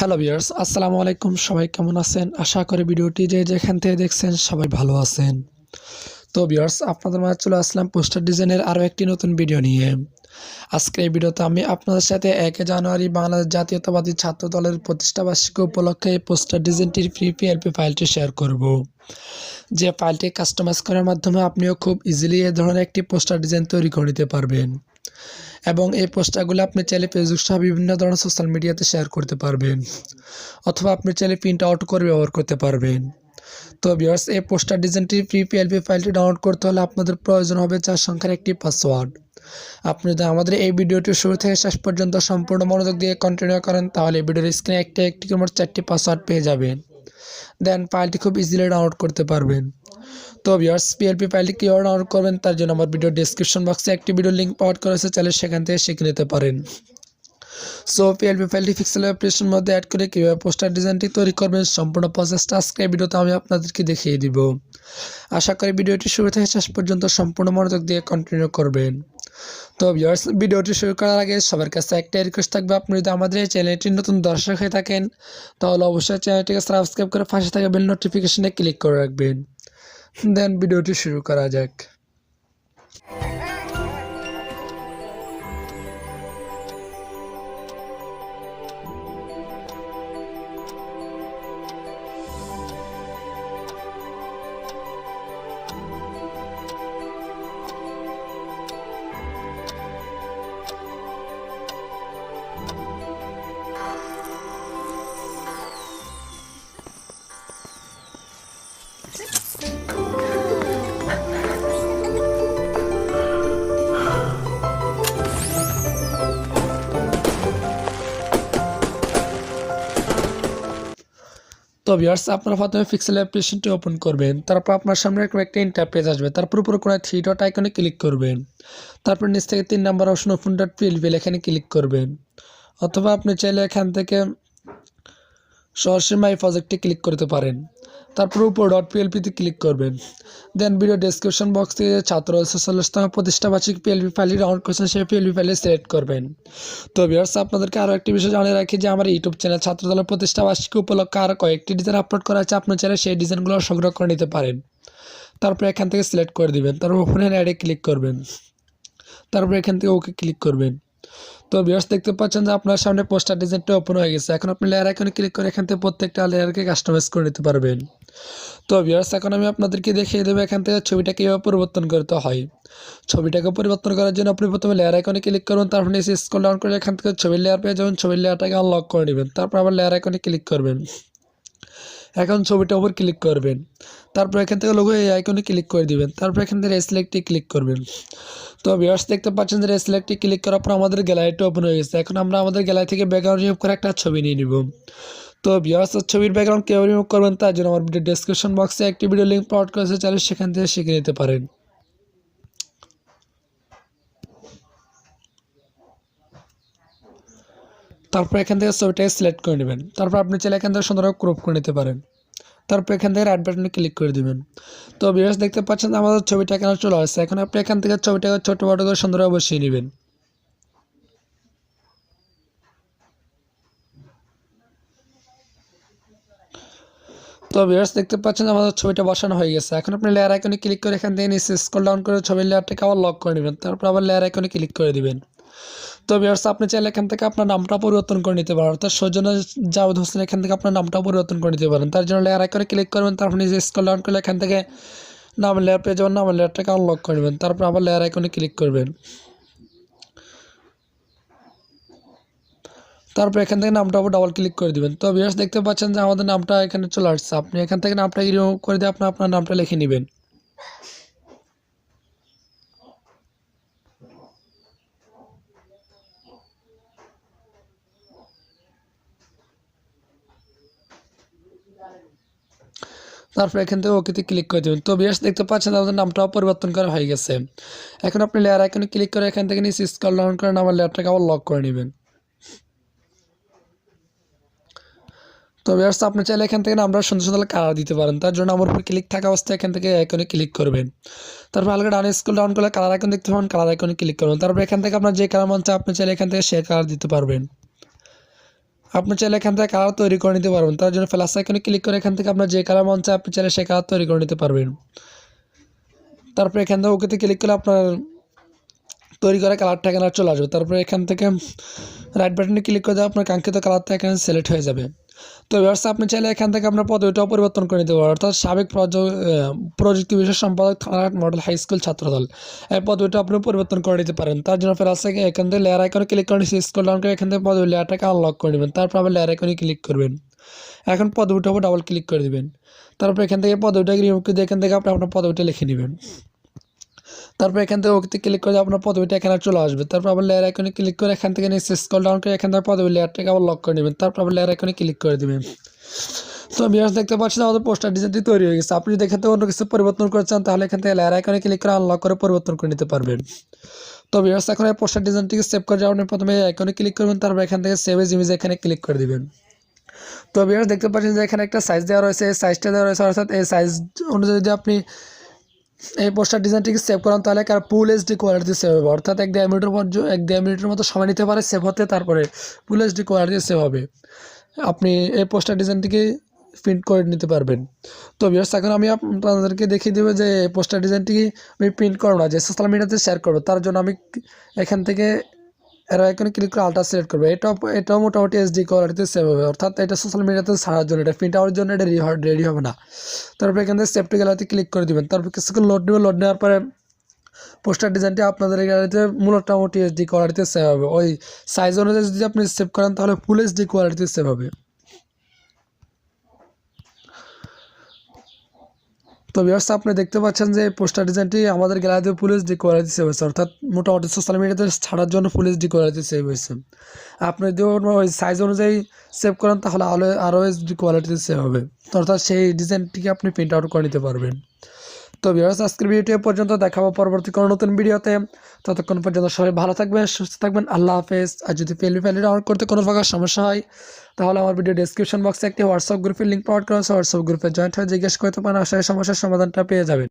Hello বিয়ার্স আসসালামু আলাইকুম। সবাই কেমন আছেন? আশা করি ভিডিওটি যে যেখান থেকে দেখছেন সবাই ভালো আছেন। তো বিয়ার্স আপনাদের মাঝে চলে আসলাম পোস্টার ডিজাইনের আরও একটি নতুন ভিডিও নিয়ে। আজকের এই ভিডিওতে আমি আপনাদের সাথে এক জানুয়ারি বাংলাদেশ জাতীয়তাবাদী ছাত্র দলের প্রতিষ্ঠা বার্ষিকী উপলক্ষে এই পোস্টার ডিজাইনটির ফ্রি পিএলপি ফাইলটি শেয়ার করব। যে ফাইলটি কাস্টমাইজ করার মাধ্যমে আপনিও খুব ইজিলি এ ধরনের একটি পোস্টার ডিজাইন তৈরি করে নিতে পারবেন। এবং এই পোস্টারগুলো আপনি চাইলে ফেসবুক সহ বিভিন্ন ধরনের সোশ্যাল মিডিয়াতে শেয়ার করতে পারবেন। অথবা আপনি চাইলে প্রিন্ট আউট করে ব্যবহার করতে পারবেন। তো বিয়ার্স এই পোস্টার ডিজাইনটি ফ্রি পিএলপি ফাইলটি ডাউনলোড করতে হলে আপনাদের প্রয়োজন হবে চার সংখ্যার একটি পাসওয়ার্ড আপনি যদি আমাদের এই ভিডিওটি শুরু থেকে শেষ পর্যন্ত সম্পূর্ণ মনোযোগ দিয়ে কন্টিনিউ করেন, তাহলে ভিডিওর স্ক্রিনে একটি একটি করে চারটি পাসওয়ার্ড পেয়ে যাবেন। দেন ফাইলটি খুব ইজিলি ডাউনলোড করতে পারবেন। তো ভিউয়ার্স পিএলপি ফাইলটি কীভাবে ডাউনলোড করবেন, তার জন্য আমার ভিডিও ডিসক্রিপশন বক্সে একটি ভিডিও লিঙ্ক পাওয়ার করেছে চাইলে সেখান থেকে শিখে নিতে পারেন। সো পিএলপি ফাইলটি পিক্সেল অ্যাপ্লিকেশন মধ্যে অ্যাড করে কীভাবে পোস্টার ডিজাইনটি তৈরি করবেন, সম্পূর্ণ প্রসেসটা আজকে ভিডিওতে আমি আপনাদেরকে দেখিয়ে দিব। আশা করি ভিডিওটি শুরু থেকে শেষ পর্যন্ত সম্পূর্ণ মনোযোগ দিয়ে কন্টিনিউ করবেন। তো ভিউয়ার্স ভিডিওটি শুরু করার আগে সবার কাছে একটাই রিকোয়েস্ট থাকবে, আপনি যদি আমাদের এই চ্যানেলটির নতুন দর্শক হয়ে থাকেন, তাহলে অবশ্যই চ্যানেলটিকে সাবস্ক্রাইব করে পাশে থাকা বেল নোটিফিকেশনে ক্লিক করে রাখবেন। দেন ভিডিওটি শুরু করা যাক। তো ভিওর্স আপনারা প্রথমে পিক্সেল অ্যাপ্লিকেশনটি ওপেন করবেন। তারপর আপনার সামনে এরকম একটা ইন্টারপেজ আসবে। তারপর উপরে কোনো থ্রি ডট আইকনে ক্লিক করবেন। তারপর নিচ থেকে তিন number option open dot PLPL এখানে ক্লিক করবেন। অথবা আপনি চাইলে এখান থেকে সরাসরি মাই প্রজেক্টে ক্লিক করতে পারেন। তারপর উপর ডট পিএলপিতে ক্লিক করবেন। দেন ভিডিও ডেসক্রিপশন বক্স থেকে ছাত্র চল্লিশতম প্রতিষ্ঠা বার্ষিক পিএলপি ফাইলটি ডাউনলোড করছেন, সেই পিএলপি ফাইলে সিলেক্ট করবেন। তো ভিউয়ার্স আপনাদেরকে আরও একটি বিষয় জানিয়ে রাখি যে, আমার ইউটিউব চ্যানেল ছাত্র দলের প্রতিষ্ঠা উপলক্ষে আরও কয়েকটি ডিজাইন আপলোড করা আছে। আপনি চাইলে সেই ডিজাইনগুলো সংগ্রহ করে নিতে পারেন। তারপর এখান থেকে সিলেক্ট করে দিবেন। তারপর ফোনের অ্যাডে ক্লিক করবেন। তারপর এখান থেকে ওকে ক্লিক করবেন। তো ভিউয়ার্স দেখতে পাচ্ছেন যে আপনার সামনে পোস্টার ডিজাইনটা ওপেন হয়ে গেছে। এখন আপনি লেয়ার আইকনে ক্লিক করে এখান থেকে প্রত্যেকটা লেয়ারকে কাস্টমাইজ করে নিতে পারবেন। তো ভিউয়ার্স এখন আমি আপনাদেরকে দেখিয়ে দেবো এখান থেকে ছবিটা কীভাবে পরিবর্তন করতে হয়। ছবিটাকে পরিবর্তন করার জন্য আপনি প্রথমে লেয়ার আইকনে ক্লিক করুন, তারপর নিচে স্ক্রল ডাউন করে এখান থেকে ছবির লেয়ার পেয়ে যাবেন। ছবির লেয়ারটাকে আনলক করে নেবেন, তারপর আবার লেয়ার আইকনে ক্লিক করবেন। এখন ছবিটার ওপর ক্লিক করবেন। তারপর এখান থেকে লোগো এই আইকনে ক্লিক করে দিবেন। তারপর এখান থেকে রেসিলেক্টে ক্লিক করবেন। তো ভিউয়ার্স দেখতে পাচ্ছেন যে রেসিলেক্টে ক্লিক করার পর আমাদের গ্যালারিটা ওপেন হয়ে গেছে। এখন আমরা আমাদের গ্যালারি থেকে ব্যাকগ্রাউন্ড রিমুভ করে একটা ছবি নিয়ে নিব। তো ভিউয়ার্স ছবির ব্যাকগ্রাউন্ড কেউ রিমুভ করবেন তার জন্য আমার ভিডিও ডেসক্রিপশন বক্সে একটি ভিডিও লিঙ্ক প্রোভাইড করেছে চাইলে সেখান থেকে শিখে নিতে পারেন। তারপর এখান থেকে ছবিটাকে সিলেক্ট করে নেবেন। তারপর আপনি চাইলে এখান থেকে সুন্দরভাবে ক্রপ করে নিতে পারেন। তারপর এখান থেকে রাইট বাটনে ক্লিক করে দিবেন। তো ভিউয়ার্স দেখতে পাচ্ছেন আমাদের ছবিটা এখানে চলে আসছে। এখন আপনি এখান থেকে ছবিটাকে ছোটো বড়ো করে সুন্দরভাবে বসিয়ে নেবেন। তো ভিউয়ার্স দেখতে পাচ্ছেন আমাদের ছবিটা বসানো হয়ে গেছে। এখন আপনি লেয়ার আইকনে ক্লিক করে এখান থেকে নিচে স্ক্রল ডাউন করে ছবির লেয়ারটাকে আবার লক করে নেবেন। তারপর আবার লেয়ার আইকনে ক্লিক করে দিবেন। তো ভিউয়ার্স আপনি চাইলে এখান থেকে আপনার নামটা পরিবর্তন করে নিতে পারেন। অর্থাৎ সৌজন্য জাভেদ হোসেন এখান থেকে আপনার নামটা পরিবর্তন করে নিতে পারেন। তার জন্য লেয়ার আইকনে ক্লিক করবেন, তারপর নিজে স্ক্রল ডাউন করলে এখান থেকে নাম লেয়ার পেয়ে যাবেন নামের লেয়ারটাকে আনলক করে নেবেন তারপর আবার লেয়ার আইকনে ক্লিক করবেন। তারপর এখান থেকে নামটা আবার ডাবল ক্লিক করে দিবেন। তো ভিউয়ার্স দেখতে পাচ্ছেন যে আমাদের নামটা এখানে চলে আসছে। আপনি এখান থেকে নামটা রিমুভ করে দিয়ে আপনি আপনার নামটা লিখে নেবেন। তারপর এখান থেকে ওকেতে ক্লিক করে দেবেন। তো বিয়াস দেখতে পাচ্ছেন আমাদের নামটাও পরিবর্তন করা হয়ে গেছে। এখন আপনি লেয়ার আইকনে ক্লিক করে এখান থেকে নিচে স্কল ডাউন করেন আমার লেয়ারটাকে আবার লক করে নেবেন। তো বিয়ার্স, আপনি চাইলে এখান থেকে আমরা সুন্দর সুন্দর কালার দিতে পারেন। তার জন্য আমার উপর ক্লিক থাকা অবস্থায় এখান থেকে আইকনে ক্লিক করবেন। তারপর হালকা ডান স্কুল ডাউন করলে কালার আইকন দেখতে পাবেন কালার আইকনে ক্লিক করবেন। তারপর এখান থেকে আপনার যে কালার মন চায়, আপনি চাইলে এখান থেকে সে কালার দিতে পারবেন। আপনি চাইলে এখান থেকে কালার তৈরি করে নিতে পারবেন। তার জন্য ফ্লাস আইকনে ক্লিক করে এখান থেকে আপনার যে কালার মন চায় আপনি চাইলে সে কালার তৈরি করে নিতে পারবেন। তারপরে এখান থেকে ওকেতে ক্লিক করলে আপনার তৈরি করা কালারটা এখানে চলে আসবে। তারপরে এখান থেকে রাইট বাটনে ক্লিক করে দেওয়া আপনার কাঙ্ক্ষিত কালারটা এখানে সিলেক্ট হয়ে যাবে। তো ব্যবস্থা আপনি চাইলে এখান থেকে আপনার পদবিটাও পরিবর্তন করে নিতে পারেন। অর্থাৎ সাবেক প্রযুক্তি বিষয় সম্পাদক Thanaghat model high school Chhatradal. এই পদবিটা আপনি পরিবর্তন করে নিতে পারেন। তার জন্য ফের আছে এখান থেকে লেয়ার আইকনে ক্লিক করে স্ক্রল ডাউন করে এখান থেকে পদবি লেয়ারটাকে আনলক করে নেবেন। তারপর আবার লেয়ার আইকনে ক্লিক করবেন। এখন পদবিটার উপর ডাবল ক্লিক করে দিবেন। তারপর এখান থেকে পদবিটাকে রিমুভ করে দিয়ে এখান থেকে আপনি আপনার পদবিটা লিখে নেবেন। তারপর এখান থেকে ওকে ক্লিক করে আপনার পদবিটা এখানে চলে আসবে। তারপর আবার লেয়ার আইকনে ক্লিক করে এখান থেকে নিচে স্ক্রল ডাউন করে এখান থেকে পদবি লেয়ারটাকে আবার লক করে নেবেন। তারপর আবার লেয়ার আইকনে ক্লিক করে দেবেন। তো বিয়ার্স দেখতে পাচ্ছেন আমাদের পোস্টার ডিজাইনটি তৈরি হয়ে গেছে। আপনি যদি এখান থেকে অন্য কিছু পরিবর্তন করতে চান, তাহলে এখান থেকে লেয়ার আইকনে ক্লিক করে আনলক করে পরিবর্তন করে নিতে পারবেন। তো বিয়ার্স এখন এই পোস্টার ডিজাইনটিকে সেভ করে যাওয়ার প্রথমে আইকনে ক্লিক করবেন, তারপর এখান থেকে সেভ এজ ইমেজ এখানে ক্লিক করে দিবেন। তো বিয়ার্স দেখতে পাচ্ছেন যে এখানে একটা সাইজ দেওয়া রয়েছে। এই সাইজটা দেওয়া রয়েছে, অর্থাৎ এই সাইজ অনুযায়ী যদি আপনি এই পোস্টার ডিজাইনটিকে সেভ করান তাহলে কার ফুল এইচডি কোয়ালিটি সেভ হবে। অর্থাৎ এক দেড় মিনিটের মধ্যে এক দেড় মিনিটের মতো সময় নিতে পারে সেভ হতে, তারপরে ফুল এইচডি কোয়ালিটি সেভ হবে। আপনি এই পোস্টার ডিজাইনটিকে প্রিন্ট করে নিতে পারবেন। তো বিয়ার্স এখন আমি আপনাদেরকে দেখিয়ে দেবো যে পোস্টার ডিজাইনটিকে আমি প্রিন্ট করব না, যে সোশ্যাল মিডিয়াতে শেয়ার করব। তার জন্য আমি এখান থেকে এর এখানে ক্লিক করে আলট্রা সিলেক্ট করবে। এটা এটাও মোটামুটি এসডি কোয়ালিটিতে সেভ হবে। অর্থাৎ এটা সোশ্যাল মিডিয়াতে ছাড়ার জন্য, এটা প্রিন্ট আউটের জন্য এটা রেডি হবে না। তারপরে এখানে সেফটি গ্যালারিতে ক্লিক করে দেবেন। তারপর কিছু লোড নেবে। লোড নেওয়ার পরে পোস্টার ডিজাইনটি আপনাদের গ্যালারিতে মোটামুটি এইচডি কোয়ালিটিতে সেভ হবে। ওই সাইজ অনুযায়ী যদি আপনি সেভ করেন, তাহলে ফুল এইচডি কোয়ালিটিতে সেভ হবে। তো বিয়ার্স আপনি দেখতে পাচ্ছেন যে পোস্টার ডিজাইনটি আমাদের গ্যালারিতে ফুল এইচডি কোয়ালিটি সেভ হয়েছে অর্থাৎ মোটামুটি সোশ্যাল মিডিয়াতে ছাড়ার জন্য ফুল এইচডি কোয়ালিটি সেভ হয়েছে আপনি যদি ওই সাইজ অনুযায়ী সেভ করেন, তাহলে আরও আরও এইচডি কোয়ালিটিতে সেভ হবে। অর্থাৎ সেই ডিজাইনটিকে আপনি প্রিন্ট আউট করে নিতে পারবেন। তো ভিউয়ার্স আজকের ভিডিওটি পর্যন্ত। দেখাবো পরবর্তী কোনো নতুন ভিডিওতে। ততক্ষণ পর্যন্ত সবাই ভালো থাকবেন, সুস্থ থাকবেন। আল্লাহ হাফেজ। আর যদি ফেলি ফেলি ডাউনলোড করতে কোনো প্রকার সমস্যা হয়, তাহলে আমার ভিডিও ডিসক্রিপশন বক্সে একটি হোয়াটসঅ্যাপ গ্রুপের লিঙ্ক প্রোভাইড করা হোয়াটসঅ্যাপ গ্রুপে জয়েন্ট হয়ে জিজ্ঞেস করতে পারেন আসলে সমস্যার সমাধানটা পেয়ে যাবেন।